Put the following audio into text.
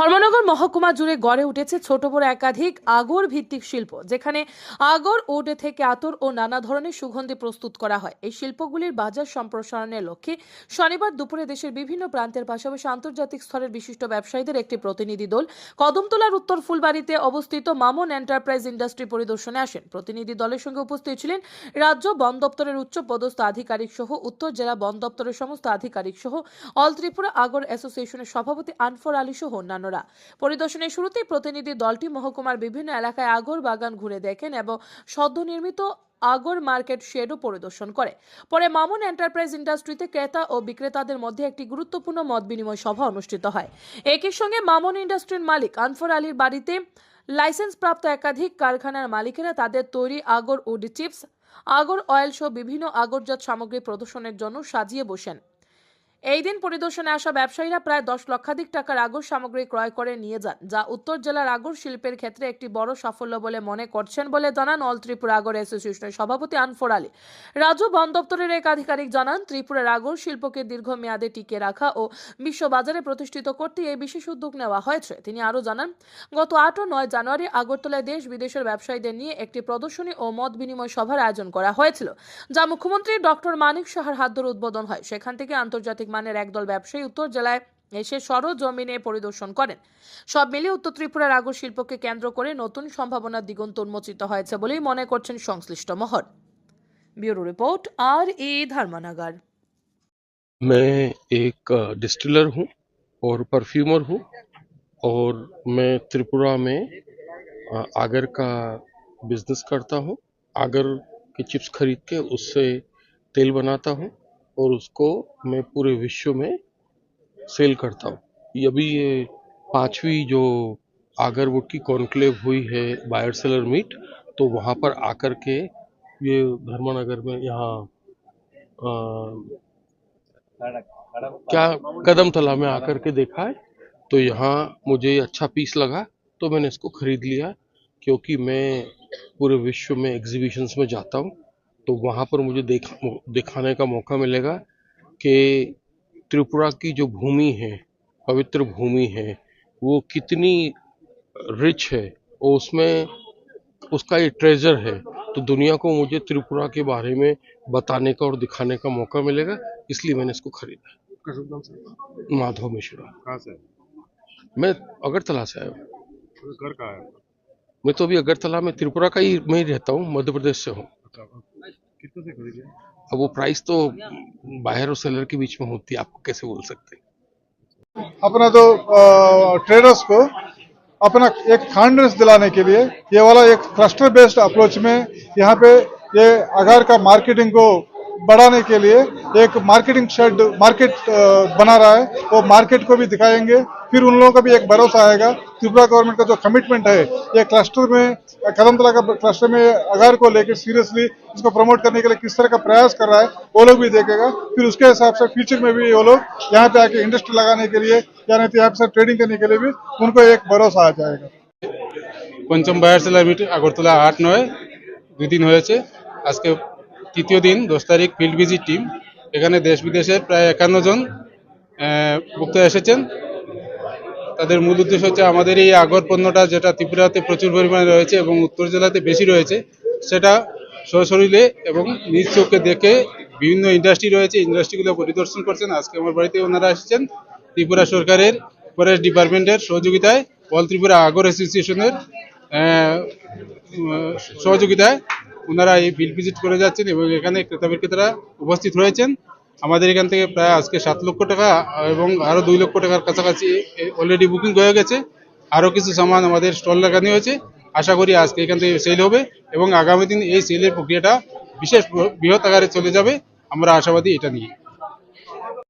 ধর্মনগর মহকুমা জুড়ে গড়ে উঠেছে ছোট বড় একাধিক আগর ভিত্তিক শিল্প, যেখানে আগর উড থেকে আতর ও নানা ধরনের সুগন্ধি প্রস্তুত করা হয়। এই শিল্পগুলির বাজার সম্প্রসারণের লক্ষ্যে শনিবার দুপুরে দেশের বিভিন্ন প্রান্তের পাশাপাশি আন্তর্জাতিক স্তরের বিশিষ্ট ব্যবসায়ীদের একটি প্রতিনিধি দল কদমতলার উত্তর ফুলবাড়িতে অবস্থিত মামুন এন্টারপ্রাইজ ইন্ডাস্ট্রি পরিদর্শনে আসেন। প্রতিনিধি দলের সঙ্গে উপস্থিত ছিলেন রাজ্য বন দপ্তরের উচ্চ পদস্থ আধিকারিক সহ উত্তর জেলা বন দপ্তরের সমস্ত আধিকারিক সহ অল ত্রিপুরা আগর অ্যাসোসিয়েশনের সভাপতি আনফর আলী সহ অন্যান্যরা পরিদর্শনের শুরুতেই প্রতিনিধি দলটি মহকুমার বিভিন্ন এলাকায় আগর বাগান ঘুরে দেখেন এবং সদ্য নির্মিত আগর মার্কেট শেডও পরিদর্শন করে। পরে মামুন এন্টারপ্রাইজ ইন্ডাস্ট্রিতে ক্রেতা ও বিক্রেতাদের মধ্যে একটি গুরুত্বপূর্ণ মত বিনিময় সভা অনুষ্ঠিত হয়। একই সঙ্গে মামুন ইন্ডাস্ট্রির মালিক আনফর আলীর বাড়িতে লাইসেন্সপ্রাপ্ত একাধিক কারখানার মালিকেরা তাদের তৈরি আগর উড চিপস, আগর অয়েল সহ বিভিন্ন আগরজাত সামগ্রী প্রদর্শনের জন্য সাজিয়ে বসেন। এই দিন পরিদর্শনে আসা ব্যবসায়ীরা প্রায় দশ লক্ষাধিক টাকার আগর সামগ্রী ক্রয় করে নিয়ে যান, যা উত্তর জেলার আগর শিল্পের ক্ষেত্রে একটি বড় সাফল্য বলে মনে করছেন বলে জানান অল ত্রিপুরা আগর অ্যাসোসিয়েশনের সভাপতি আনফর আলী। রাজ্য বন দপ্তরের এক আধিকারিক জানান, ত্রিপুরার আগর শিল্পকে দীর্ঘমেয়াদে টিকিয়ে রাখা ও বিশ্ববাজারে প্রতিষ্ঠিত করতে এই বিশেষ উদ্যোগ নেওয়া হয়েছে। তিনি আরও জানান, গত আট ও নয় জানুয়ারি আগরতলায় দেশ বিদেশের ব্যবসায়ীদের নিয়ে একটি প্রদর্শনী ও মত বিনিময় সভার আয়োজন করা হয়েছিল, যা মুখ্যমন্ত্রী ডক্টর মানিক সাহার হাত ধরে উদ্বোধন হয়। সেখান থেকে আন্তর্জাতিক মানের একদল ব্যবসায়ী উত্তর জেলায় এসে সরজমিনে পরিদর্শন করেন সব মিলিয়ে উত্তর ত্রিপুরার আগর শিল্পকে কেন্দ্র করে নতুন সম্ভাবনার দিগন্ত উন্মোচিত হয়েছে বলেই মনে করছেন সংশ্লিষ্ট মহল ব্যুরো রিপোর্ট আর এ ধর্মনগর मैं एक डिस्टिलर हूँ और परफ्यूमर हूँ और मैं त्रिपुरा में अ, आगर का बिजनेस करता हूँ आगर की चिप्स खरीद के उससे तेल बनाता हूँ और उसको मैं पूरे विश्व में सेल करता हूँ। अभी ये पांचवी जो आगरवुड की कॉन्क्लेव हुई है बायर सेलर मीट तो वहाँ पर आकर के ये धर्मनगर में यहाँ क्या कदम तला में आकर के देखा है तो यहाँ मुझे अच्छा पीस लगा तो मैंने इसको खरीद लिया, क्योंकि मैं पूरे विश्व में एग्जीबिशंस में जाता हूँ। तो वहाँ पर मुझे देख दिखाने का मौका मिलेगा कि त्रिपुरा की जो भूमि है पवित्र भूमि है वो कितनी रिच है और उसमें उसका ये ट्रेजर है। तो दुनिया को मुझे त्रिपुरा के बारे में बताने का और दिखाने का मौका मिलेगा इसलिए मैंने इसको खरीदा माधव मिश्रा। कहाँ से? मैं अगरतला से आया हूँ। घर कहाँ है? मैं तो अभी अगरतला में त्रिपुरा का ही में ही रहता हूँ मध्य प्रदेश से हूँ। कितने से खरीदे? अब वो प्राइस तो बाहर और सेलर के बीच में होती है आपको कैसे बोल सकते हैं? अपना जो ट्रेडर्स को अपना एक कॉन्फिडेंस दिलाने के लिए ये वाला एक क्लस्टर बेस्ड अप्रोच में यहाँ पे ये आधार का मार्केटिंग को बढ़ाने के लिए एक मार्केटिंग शेड मार्केट बना रहा है। वो मार्केट को भी दिखाएँगे। फिर उन लोगों का भी एक भरोसा आएगा त्रिपुरा गवर्नमेंट का जो कमिटमेंट है ये क्लस्टर में कदमतला का क्लस्टर में आधार को लेकर सीरियसली इसको प्रमोट करने के लिए किस तरह का प्रयास कर रहा है वो लोग भी देखेगा फिर उसके हिसाब से फ्यूचर में भी वो लोग यहाँ पे आके इंडस्ट्री लगाने के लिए या नहीं तो यहाँ पे ट्रेडिंग करने के लिए भी उनको एक भरोसा आ जाएगा পঞ্চম বায়ার সেলার মিটিং আগরতলা আট নয় দুই দিন হয়েছে আজকে তৃতীয় দিন দশ তারিখ ফিল্ড ভিজিট টিম এখানে দেশ বিদেশের প্রায় একান্ন জন আহ, বক্তা এসেছেন তাদের মূল উদ্দেশ্য হচ্ছে আমাদের এই আগর পণ্যটা যেটা ত্রিপুরাতে প্রচুর পরিমাণে রয়েছে এবং উত্তর জেলাতে বেশি রয়েছে, সেটা সশরীরে এবং নিজ চোখে দেখে বিভিন্ন ইন্ডাস্ট্রি রয়েছে ইন্ডাস্ট্রিগুলো পরিদর্শন করছেন। আজকে আমার বাড়িতে ওনারা এসেছেন, ত্রিপুরা সরকারের ফরেস্ট ডিপার্টমেন্টের সহযোগিতায় অল ত্রিপুরা আগর অ্যাসোসিয়েশনের সহযোগিতায় ওনারা এই ফিল্ড ভিজিট করে যাচ্ছেন এবং এখানে ক্রেতা বিক্রেতারা উপস্থিত রয়েছেন। আমাদের এখান থেকে প্রায় আজকে সাত লক্ষ টাকা এবং আরও দুই লক্ষ টাকার কাছাকাছি অলরেডি বুকিং হয়ে গেছে। আরও কিছু সামান আমাদের স্টল লাগানো হয়েছে। আশা করি আজকে এখান থেকে সেল হবে এবং আগামী দিন এই সেলের প্রক্রিয়াটা বিশেষ বৃহৎ আকারে চলে যাবে। আমরা আশাবাদী এটা নিয়ে।